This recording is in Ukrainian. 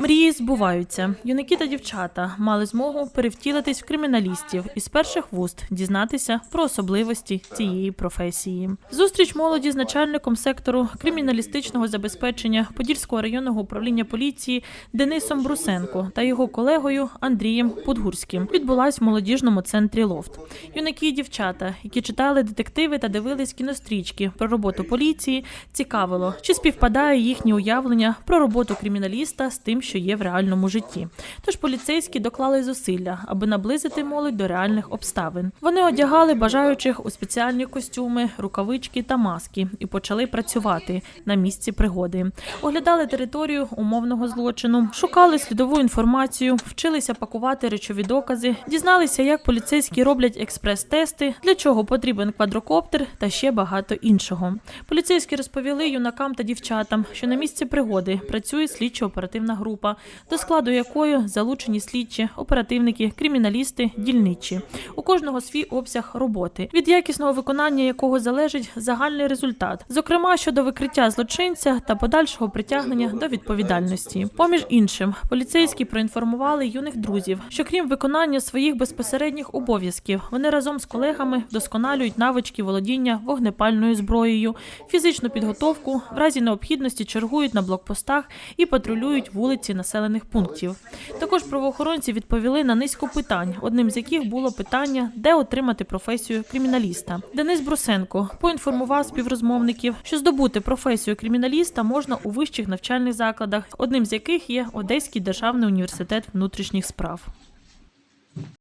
Мрії збуваються. Юнаки та дівчата мали змогу перевтілитись в криміналістів і з перших вуст дізнатися про особливості цієї професії. Зустріч молоді з начальником сектору криміналістичного забезпечення Подільського районного управління поліції Денисом Брусенко та його колегою Андрієм Подгурським відбулась в молодіжному центрі Лофт. Юнаки і дівчата, які читали детективи та дивились кінострічки про роботу поліції, цікавило, чи співпадає їхнє уявлення про роботу криміналіста з тим, що є в реальному житті. Тож поліцейські доклали зусилля, аби наблизити молодь до реальних обставин. Вони одягали бажаючих у спеціальні костюми, рукавички та маски і почали працювати на місці пригоди. Оглядали територію умовного злочину, шукали слідову інформацію, вчилися пакувати речові докази, дізналися, як поліцейські роблять експрес-тести, для чого потрібен квадрокоптер та ще багато іншого. Поліцейські розповіли юнакам та дівчатам, що на місці пригоди працює слідчо-оперативна група, до складу якої залучені слідчі, оперативники, криміналісти, дільничі. У кожного свій обсяг роботи, від якісного виконання якого залежить загальний результат, зокрема щодо викриття злочинця та подальшого притягнення до відповідальності. Поміж іншим, поліцейські проінформували юних друзів, що крім виконання своїх безпосередніх обов'язків, вони разом з колегами вдосконалюють навички володіння вогнепальною зброєю, фізичну підготовку, в разі необхідності чергують на блокпостах і патрулюють вулиці населених пунктів. Також правоохоронці відповіли на низку питань, одним з яких було питання, де отримати професію криміналіста. Денис Брусенко поінформував співрозмовників, що здобути професію криміналіста можна у вищих навчальних закладах, одним з яких є Одеський державний університет внутрішніх справ.